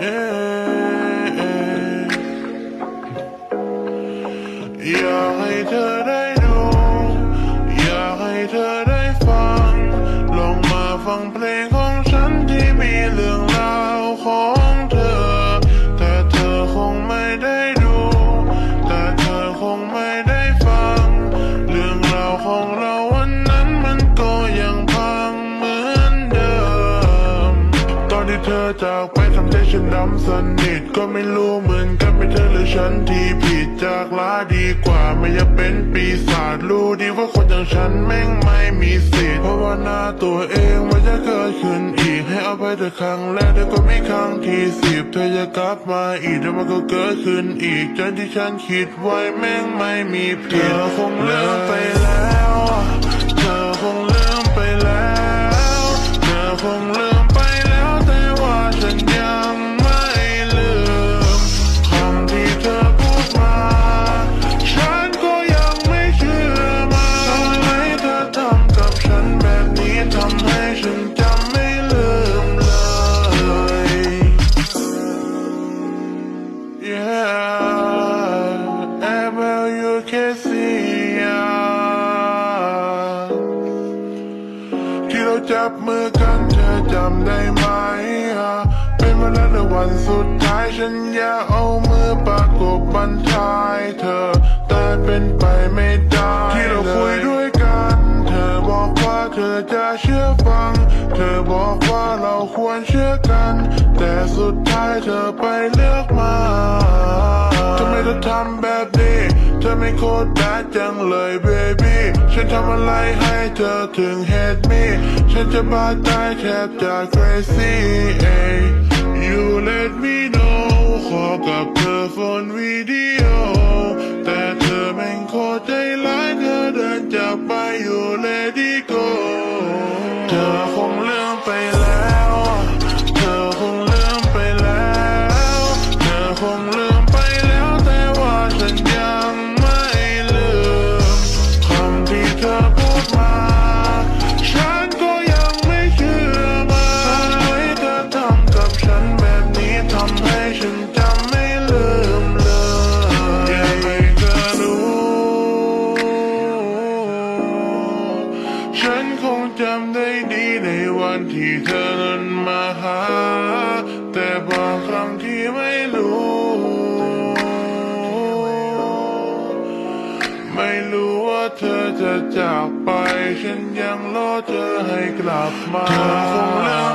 เทำใจฉันดำสนิทก็ไม่รู้เหมือนกันเป็นเธอหรือฉันที่ผิดจากลาดีกว่าไม่อยากเป็นปีศาจรู้ดีว่าคนอย่างฉันแม่งไม่มีสิทธิ์เพราะว่าหน้าตัวเองมันจะเกิดขึ้นอีกให้เอาไปแต่ครั้งแรกแต่ก็ไม่ครั้งที่สิบเธอจะกลับมาอีกแต่มันก็เกิดขึ้นอีกจนที่ฉันคิดไว้แม่งไม่มีผิดเธอคงเลิกไปแล้ว จับมือกันเธอจำได้ไหมอะเป็นวันนั้นในวันสุดท้ายฉันอยาเอามือประกบบันทายเธอ แต่เป็นไปไม่ได้ที่เราคุยด้วยกัน เธอบอกว่าเธอจะเชื่อฟัง เธอบอกว่าเราควรเชื่อกัน แต่สุดท้ายเธอไปเลือกมาทำไมเธอทำแบบนี้เธอไม่โคตรแบดจังเลยเบบี้ฉันทำอะไรให้เธอถึงเหตุ ฉันจะบ้าตายแทบจะ crazy เอ้ย You let me know ขอกับเธอโฟนวิดีโอ แต่เธอแม่งโคตรใจร้ายเธอเดินจากไป You let it go เธอ วันที่เธอนั้นมาหา แต่บางครั้งที่ไม่รู้ ไม่รู้ว่าเธอจะจากไป ฉันยังรอเธอให้กลับมาเธอคงลืมไปแล้